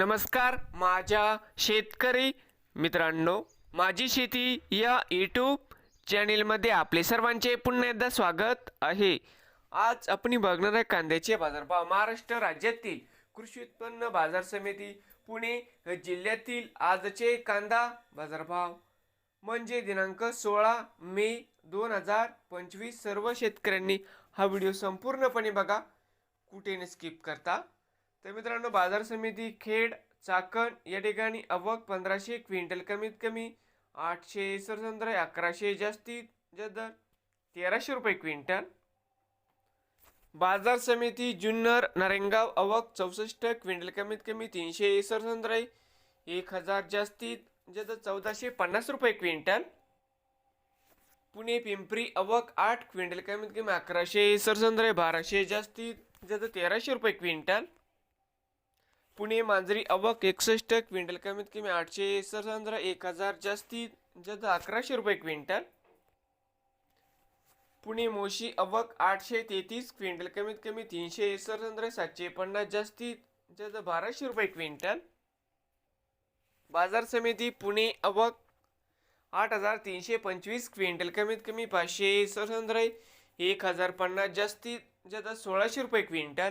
नमस्कार माझ्या शेतकरी मित्रांनो माझी शेती या यूट्यूब चॅनेलमध्ये आपले सर्वांचे पुन्हा एकदा स्वागत आहे. आज आपण बघणार आहे कांद्याचे बाजारभाव महाराष्ट्र राज्यातील कृषी उत्पन्न बाजार समिती पुणे जिल्ह्यातील आजचे कांदा बाजारभाव. म्हणजे दिनांक सोळा मे दोन हजार पंचवीस सर्व शेतकऱ्यांनी हा व्हिडिओ संपूर्णपणे बघा. कुठे न स्किप करता. तर मित्रांनो बाजार समिती खेड चाकण या ठिकाणी अवक पंधराशे क्विंटल कमीत कमी आठशे सरसंद्र अकराशे जास्तीत जास्त दर तेराशे रुपये क्विंटल. बाजार समिती जुन्नर नारेंगाव अवक चौसष्ट क्विंटल कमीत कमी तीनशे सरसंद्र एक हजार जास्तीत जास्त चौदाशे पन्नास रुपये क्विंटल. पुणे पिंपरी अवक आठ क्विंटल कमीत कमी अकराशे सरसंद्र बाराशे जास्तीत जास्त तेराशे रुपये क्विंटल. पुणे मांजरी अवक एकसष्ट क्विंटल कमीत कमी आठशे सरसंद्र एक हजार जास्तीत जास्त अकराशे रुपये क्विंटल. पुणे मोशी अवक आठशे तेहतीस क्विंटल कमीत कमी तीनशे सरसंद्र सातशे पन्नास जास्तीत जास्त बाराशे रुपये क्विंटल. बाजार समिती पुणे अवक आठ हजार तीनशे पंचवीस क्विंटल कमीत कमी पाचशे सरसंद्र एक हजार पन्नास जास्तीत जास्त सोळाशे रुपये क्विंटल.